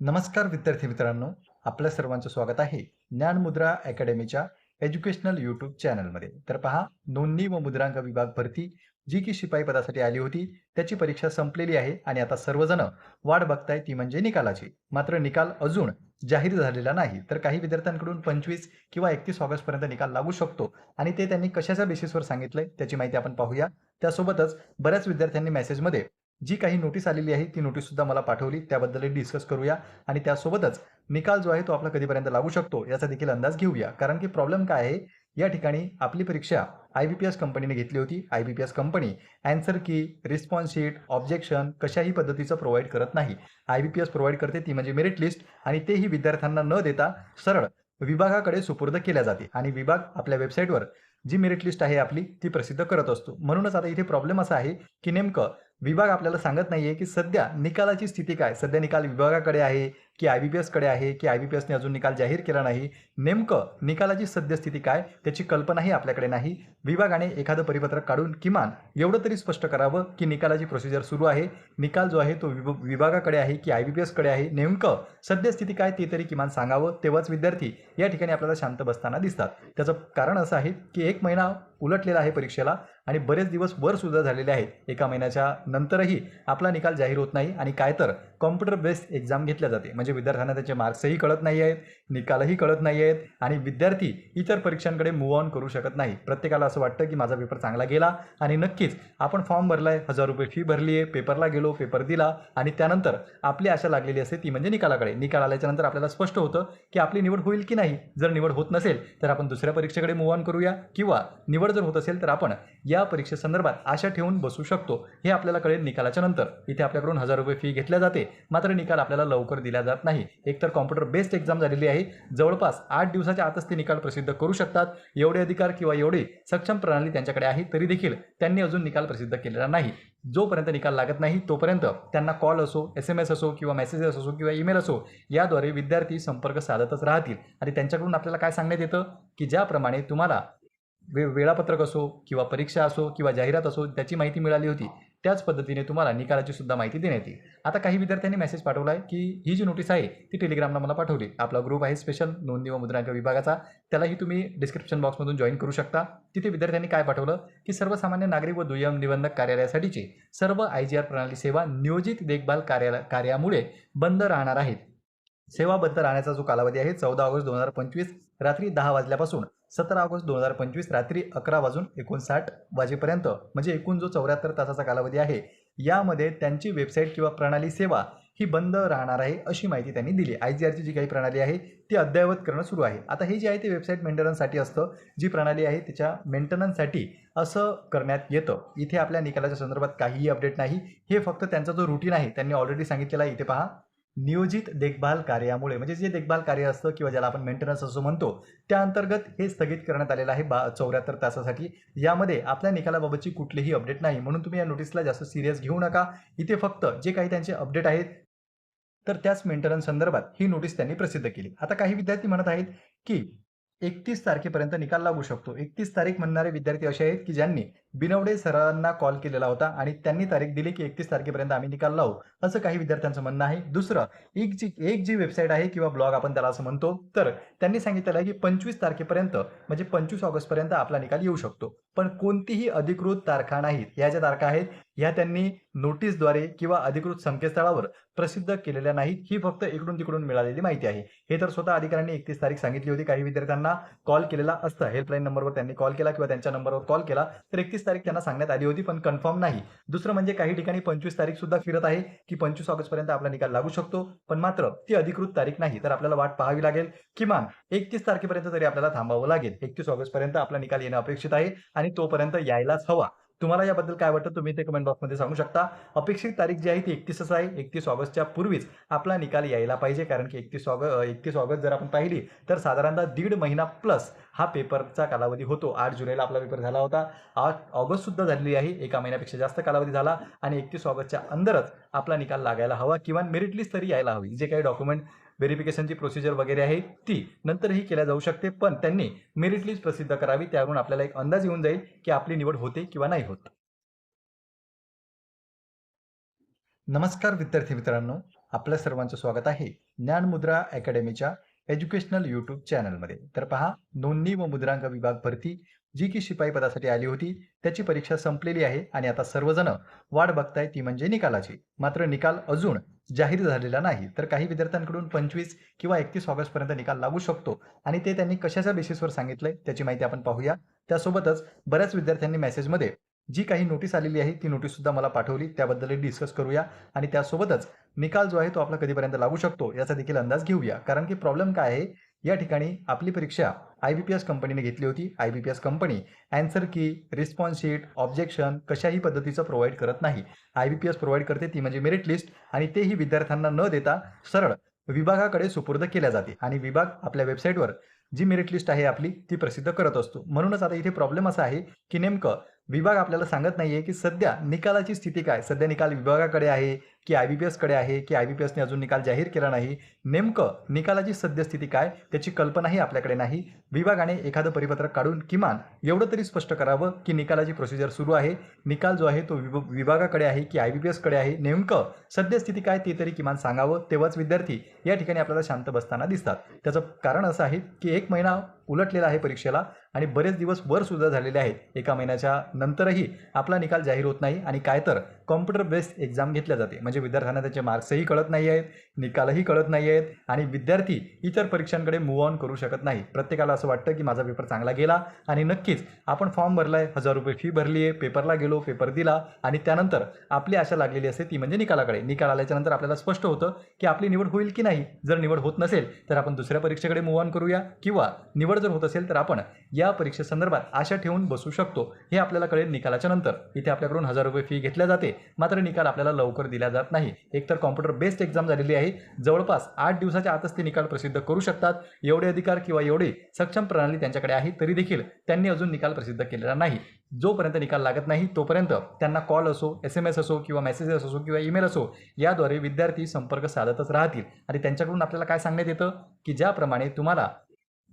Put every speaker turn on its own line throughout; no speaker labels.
नमस्कार विद्यार्थी मित्रांनो आपल्या सर्वांचं स्वागत आहे ज्ञानमुद्रा अकॅडमीच्या एज्युकेशनल यूट्यूब चॅनलमध्ये. तर पहा नोंदणी व मुद्रांक विभाग भरती जी की शिपाई पदासाठी आली होती त्याची परीक्षा संपलेली आहे आणि आता सर्वजण वाट बघताय ती म्हणजे निकालाची. मात्र निकाल अजून जाहीर झालेला नाही. तर काही विद्यार्थ्यांकडून पंचवीस किंवा एकतीस ऑगस्टपर्यंत निकाल लागू शकतो. आणि ते त्यांनी कशाच्या बेसिसवर सांगितलंय त्याची माहिती आपण पाहूया. त्यासोबतच बऱ्याच विद्यार्थ्यांनी मेसेजमध्ये जी काही नोटीस आलेली आहे ती नोटीस सुद्धा मला पाठवली. त्याबद्दल डिस्कस करूया. आणि त्यासोबतच निकाल जो आहे तो आपला कधीपर्यंत लागू शकतो याचा देखील अंदाज घेऊया. कारण की प्रॉब्लेम काय आहे या ठिकाणी आपली परीक्षा आय बी पी एस कंपनीने घेतली होती. I B P S company answer key response sheet objection कशाही पद्धतीचं प्रोव्हाइड करत नाही. I B P S provide करते ती म्हणजे मेरिट लिस्ट आणि तेही विद्यार्थ्यांना न देता सरळ विभागाकडे सुपूर्द केल्या जाते. आणि विभाग आपल्या वेबसाईटवर जी मेरिट लिस्ट आहे आपली ती प्रसिद्ध करत असतो. म्हणूनच आता इथे प्रॉब्लेम असा आहे की नेमकं विभाग आपल्याला सांगत नाहीये की सध्या निकालाची स्थिती काय? सध्या निकाल विभागाकडे आहे. की आय बी पी एसकडे आहे की आय बी पी एसने अजून निकाल जाहीर केला नाही नेमकं निकालाची सद्यस्थिती काय त्याची कल्पनाही आपल्याकडे नाही. विभागाने एखादं परिपत्रक काढून किमान एवढं तरी स्पष्ट करावं की निकालाची प्रोसिजर सुरू आहे. निकाल जो आहे तो विभ विभागाकडे आहे की आय बी पी एसकडे आहे. नेमकं सद्यस्थिती काय ते तरी किमान सांगावं तेव्हाच विद्यार्थी या ठिकाणी आपल्याला शांत बसताना दिसतात. त्याचं कारण असं आहे की एक महिना उलटलेला आहे परीक्षेला आणि बरेच दिवस वर सुद्धा झालेले आहेत. एका महिन्याच्या नंतरही आपला निकाल जाहीर होत नाही आणि काय तर कॉम्प्युटर बेस्ड एक्झाम घेतल्या जाते. म्हणजे म्हणजे विद्यार्थ्यांना त्याचे मार्क्सही कळत नाही आहेत निकालही कळत नाही आहेत आणि विद्यार्थी इतर परीक्षांकडे मूव ऑन करू शकत नाही. प्रत्येकाला असं वाटतं की माझा पेपर चांगला गेला आणि नक्कीच आपण फॉर्म भरला आहे हजार रुपये फी भरली आहे पेपरला गेलो पेपर दिला आणि त्यानंतर आपली आशा लागलेली असते ती म्हणजे निकालाकडे. निकाल आल्याच्यानंतर आपल्याला स्पष्ट होतं की आपली निवड होईल की नाही. जर निवड होत नसेल तर आपण दुसऱ्या परीक्षेकडे मूव ऑन करूया किंवा निवड जर होत असेल तर आपण या परीक्षेसंदर्भात आशा ठेवून बसू शकतो. हे आपल्याला कळेल निकालाच्या नंतर. इथे आपल्याकडून हजार रुपये फी घेतल्या जाते. मात्र निकाल आपल्याला लवकर दिला जात नाही. एकतर कॉम्प्युटर बेस्ड एक्झाम झालेली आहे. जवळपास आठ दिवसाच्या आतच ते निकाल प्रसिद्ध करू शकतात. एवढे अधिकार किंवा एवढे सक्षम प्रणाली त्यांच्याकडे आहे तरी देखील त्यांनी अजून निकाल प्रसिद्ध केलेला नाही. जोपर्यंत निकाल लागत नाही तोपर्यंत त्यांना कॉल असो एस एम एस असो किंवा मेसेजेस असो किंवा ईमेल असो याद्वारे विद्यार्थी संपर्क साधतच राहतील. आणि त्यांच्याकडून आपल्याला काय सांगण्यात येतं? की ज्याप्रमाणे तुम्हाला वे वेळापत्रक असो किंवा परीक्षा असो किंवा जाहिरात असो त्याची माहिती मिळाली होती. त्याच पद्धतीने तुम्हाला निकालाची सुद्धा माहिती देण्यात येईल. आता काही विद्यार्थ्यांनी मेसेज पाठवला आहे की ही जी नोटीस आहे ती टेलिग्रामला मला पाठवली. आपला ग्रुप आहे स्पेशल नोंदणी व मुद्रांक विभागाचा. त्यालाही तुम्ही डिस्क्रिप्शन बॉक्समधून जॉईन करू शकता. तिथे विद्यार्थ्यांनी काय पाठवलं? की सर्वसामान्य नागरिक व दुय्यम निबंधक कार्यालयासाठीची सर्व आय जी आर प्रणाली सेवा नियोजित देखभाल कार्याल कार्यामुळे बंद राहणार आहेत. सेवा बंद राहण्याचा जो कालावधी आहे चौदा ऑगस्ट दोन हजार पंचवीस रात्री दहा वाजल्यापासून. सतरा ऑगस्ट दोन हजार पंचवीस रात्री अकरा वाजून एकोणसाठ वाजेपर्यंत म्हणजे एकूण जो चौऱ्याहत्तर तासाचा कालावधी आहे यामध्ये त्यांची वेबसाईट किंवा प्रणाली सेवा ही बंद राहणार आहे अशी माहिती त्यांनी दिली. आय जी आरची जी काही प्रणाली आहे ती अद्ययावत करणं सुरू आहे. आता हे जे आहे ते वेबसाईट मेंटेनन्ससाठी असतं. जी प्रणाली आहे त्याच्या मेंटेनन्ससाठी असं करण्यात येतं. इथे आपल्या निकालाच्या संदर्भात काहीही अपडेट नाही. हे फक्त त्यांचा जो रुटीन आहे त्यांनी ऑलरेडी सांगितलेला आहे. इथे पहा. नियोजित देखभाल कार्यामुळे म्हणजे जे देखभाल कार्य असतं किंवा ज्याला आपण मेंटेनन्स असं म्हणतो त्या अंतर्गत हे स्थगित करण्यात आलेलं आहे बा चौऱ्याहत्तर तासासाठी. यामध्ये आपल्या निकालाबाबतची कुठलीही अपडेट नाही. म्हणून तुम्ही या नोटीसला जास्त सिरियस घेऊ नका. इथे फक्त जे काही त्यांचे अपडेट आहेत तर त्याच मेंटेनन्स संदर्भात ही नोटीस त्यांनी प्रसिद्ध केली. आता काही विद्यार्थी म्हणत आहेत की एकतीस तारखेपर्यंत निकाल लागू शकतो. एकतीस तारीख म्हणणारे विद्यार्थी असे आहेत की ज्यांनी बिनवडे सरांना कॉल केलेला होता आणि त्यांनी तारीख दिली की एकतीस तारखेपर्यंत आम्ही निकाल लावू. असं काही विद्यार्थ्यांचं म्हणणं आहे. दुसरं एक जी एक जी वेबसाईट आहे किंवा ब्लॉग आपण त्याला असं म्हणतो तर त्यांनी सांगितलेलं आहे की पंचवीस तारखेपर्यंत म्हणजे पंचवीस ऑगस्टपर्यंत आपला निकाल येऊ शकतो. पण कोणतीही अधिकृत तारखा नाहीत. या ज्या तारखा आहेत ह्या त्यांनी नोटीसद्वारे किंवा अधिकृत संकेतस्थळावर प्रसिद्ध केलेल्या नाहीत. ही फक्त इकडून तिकडून मिळालेली माहिती आहे. हे तर स्वतः अधिकाऱ्यांनी एकतीस तारीख सांगितली होती. काही विद्यार्थ्यांना कॉल केलेला असतं. हेल्पलाईन नंबरवर त्यांनी कॉल केला किंवा त्यांच्या नंबरवर कॉल केला तर एकतीस तारीख त्यांना सांगण्यात आली होती पण कन्फर्म नाही. दुसरं म्हणजे काही ठिकाणी पंचवीस तारीख सुद्धा फिरत आहे की पंचवीस ऑगस्टपर्यंत आपला निकाल लागू शकतो पण मात्र ती अधिकृत तारीख नाही. तर आपल्याला वाट पाहावी लागेल किमान एकतीस तारखेपर्यंत तरी आपल्याला थांबावं लागेल. एकतीस ऑगस्टपर्यंत आपला निकाल येणं अपेक्षित आहे आणि तोपर्यंत यायलाच हवा. तुम्हाला याबद्दल काय वाटतं तुम्ही ते कमेंट बॉक्समध्ये सांगू शकता. अपेक्षित तारीख जी आहे ती एकतीसच आहे. एकतीस ऑगस्टच्या पूर्वीच आपला निकाल यायला पाहिजे कारण की एकतीस ऑगस्ट एकतीस ऑगस्ट जर आपण पाहिली तर साधारणतः दीड महिना प्लस हा पेपरचा कालावधी होतो. आठ जुलैला आपला पेपर झाला होता. आठ ऑगस्टसुद्धा झालेली आहे. एका महिन्यापेक्षा जास्त कालावधी झाला आणि एकतीस ऑगस्टच्या अंदरच आपला निकाल लागायला हवा किंवा मेरिट लिस्ट तरी यायला हवी. जे काही डॉक्युमेंट व्हेरिफिकेशनची प्रोसिजर वगैरे आहे ती नंतरही केल्या जाऊ शकते पण त्यांनी मेरिट लिस्ट प्रसिद्ध करावी त्यावरून आपल्याला एक अंदाज येऊन जाईल की आपली निवड होते किंवा नाही होत. नमस्कार विद्यार्थी मित्रांनो आपल्या सर्वांचं स्वागत आहे ज्ञानमुद्रा अकॅडमीच्या एज्युकेशनल यूट्यूब चॅनलमध्ये. तर पहा नोंदणी व मुद्रांक विभाग भरती जी की शिपाई पदासाठी आली होती त्याची परीक्षा संपलेली आहे आणि आता सर्वजण वाट बघताय ती म्हणजे निकालाची. मात्र निकाल अजून जाहीर झालेला नाही. तर काही विद्यार्थ्यांकडून पंचवीस किंवा एकतीस ऑगस्टपर्यंत निकाल लागू शकतो. आणि ते त्यांनी कशाच्या बेसिसवर सांगितलंय त्याची माहिती आपण पाहूया. त्यासोबतच बऱ्याच विद्यार्थ्यांनी मेसेजमध्ये जी काही नोटीस आलेली आहे ती नोटीस सुद्धा मला पाठवली. त्याबद्दल डिस्कस करूया. आणि त्यासोबतच निकाल जो आहे तो आपला कधीपर्यंत लागू शकतो याचा देखील अंदाज घेऊया. कारण की प्रॉब्लेम काय आहे? या ठिकाणी आपली परीक्षा आय बी पी एस कंपनीने घेतली होती. I B P S company answer key response sheet objection कशाही पद्धतीचं प्रोव्हाइड करत नाही. I B P S provide करते ती म्हणजे मेरिट लिस्ट आणि तेही विद्यार्थ्यांना न देता सरळ विभागाकडे सुपूर्द केल्या जाते. आणि विभाग आपल्या वेबसाईटवर जी मेरिट लिस्ट आहे आपली ती प्रसिद्ध करत असतो. म्हणूनच आता इथे प्रॉब्लेम असा आहे की नेमकं विभाग आपल्याला सांगत नाहीये की सध्या निकालाची स्थिती काय? सध्या निकाल विभागाकडे आहे. की आय बी पी एसकडे आहे की आय बी पी एसने अजून निकाल जाहीर केला नाही नेमकं निकालाची सद्यस्थिती काय त्याची कल्पनाही आपल्याकडे नाही. विभागाने एखादं परिपत्रक काढून किमान एवढं तरी स्पष्ट करावं की निकालाची प्रोसिजर सुरू आहे. निकाल जो आहे तो विभ विभागाकडे आहे की आय बी पी एसकडे आहे. नेमकं सद्यस्थिती काय ते तरी किमान सांगावं तेव्हाच विद्यार्थी या ठिकाणी आपल्याला शांत बसताना दिसतात. त्याचं कारण असं आहे की एक महिना उलटलेला आहे परीक्षेला आणि बरेच दिवस वर सुद्धा झालेले आहेत. एका महिन्याच्या नंतरही आपला निकाल जाहीर होत नाही आणि काय तर कॉम्प्युटर बेस्ड एक्झाम घेतल्या जाते. म्हणजे म्हणजे विद्यार्थ्यांना त्याचे मार्क्सही कळत नाही आहेत निकालही कळत नाही आहेत आणि विद्यार्थी इतर परीक्षांकडे मूव्ह ऑन करू शकत नाही. प्रत्येकाला असं वाटतं की माझा पेपर चांगला गेला आणि नक्कीच आपण फॉर्म भरला आहे हजार रुपये फी भरली आहे पेपरला गेलो पेपर दिला आणि त्यानंतर आपली आशा लागलेली असते ती म्हणजे निकालाकडे. निकाल आल्याच्यानंतर आपल्याला स्पष्ट होतं की आपली निवड होईल की नाही. जर निवड होत नसेल तर आपण दुसऱ्या परीक्षेकडे मूव्ह ऑन करूया किंवा निवड जर होत असेल तर आपण या परीक्षेसंदर्भात आशा ठेवून बसू शकतो. हे आपल्याला कळेल निकालाच्या नंतर. इथे आपल्याकडून हजार रुपये फी घेतल्या जाते. मात्र निकाल आपल्याला लवकर दिला जात नाही. एकतर कॉम्प्युटर बेस्ड एक्झाम झालेली आहे. जवळपास आठ दिवसाच्या आतच ते निकाल प्रसिद्ध करू शकतात. एवढे अधिकार किंवा एवढी सक्षम प्रणाली त्यांच्याकडे आहे तरी देखील त्यांनी अजून निकाल प्रसिद्ध केलेला नाही. जोपर्यंत निकाल लागत नाही तोपर्यंत त्यांना कॉल असो एस एम एस असो किंवा मेसेजेस असो किंवा ईमेल असो याद्वारे विद्यार्थी संपर्क साधतच राहतील. आणि त्यांच्याकडून आपल्याला काय सांगण्यात येतं? की ज्याप्रमाणे तुम्हाला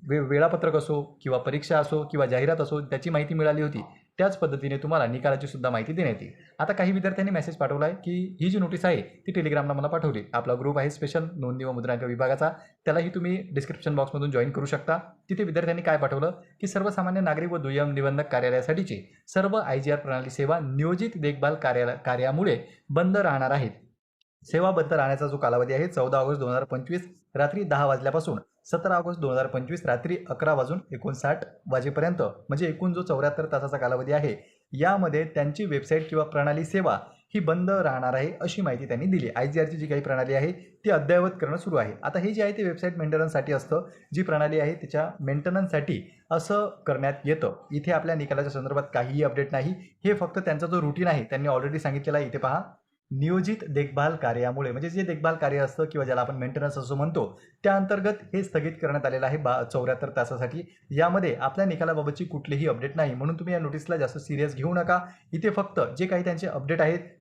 वे वेळापत्रक असो किंवा परीक्षा असो किंवा जाहिरात असो त्याची माहिती मिळाली होती. त्याच पद्धतीने तुम्हाला निकालाची सुद्धा माहिती देण्यात येईल. आता काही विद्यार्थ्यांनी मेसेज पाठवला आहे की ही जी नोटीस आहे ती टेलिग्रामला मला पाठवली. आपला ग्रुप आहे स्पेशल नोंदणी व मुद्रांक विभागाचा. त्यालाही तुम्ही डिस्क्रिप्शन बॉक्समधून जॉईन करू शकता. तिथे विद्यार्थ्यांनी काय पाठवलं? की सर्वसामान्य नागरिक व दुय्यम निबंधक कार्यालयासाठीची सर्व आय जी आर प्रणाली सेवा नियोजित देखभाल कार्या कार्यामुळे बंद राहणार आहेत. सेवा बंद राहण्याचा जो कालावधी आहे चौदा ऑगस्ट दोन हजार पंचवीस रात्री दहा वाजल्यापासून सतरा ऑगस्ट दोन हजार पंचवीस रात्री अकरा वाजून एकोणसाठ वाजेपर्यंत म्हणजे एकूण जो चौऱ्याहत्तर तासाचा कालावधी आहे यामध्ये त्यांची वेबसाईट किंवा प्रणाली सेवा ही बंद राहणार आहे अशी माहिती त्यांनी दिली. आय जी आरची जी काही प्रणाली आहे ती अद्ययावत करणं सुरू आहे. आता हे जे आहे ते वेबसाईट मेंटेनन्ससाठी असतं. जी प्रणाली आहे त्याच्या मेंटेनन्ससाठी असं करण्यात येतं. इथे आपल्या निकालाच्या संदर्भात काहीही अपडेट नाही. हे फक्त त्यांचा जो रुटीन आहे त्यांनी ऑलरेडी सांगितलेला आहे. इथे पहा. नियोजित देखभाल कार्यामुळे म्हणजे जे देखभाल कार्य असतं किंवा ज्याला आपण मेंटेनन्स असं म्हणतो त्या अंतर्गत हे स्थगित करण्यात आलेलं आहे बा चौऱ्याहत्तर तासासाठी. यामध्ये आपल्या निकालाबाबतची कुठलीही अपडेट नाही. म्हणून तुम्ही या नोटीसला जास्त सिरियस घेऊ नका. इथे फक्त जे काही त्यांचे अपडेट आहेत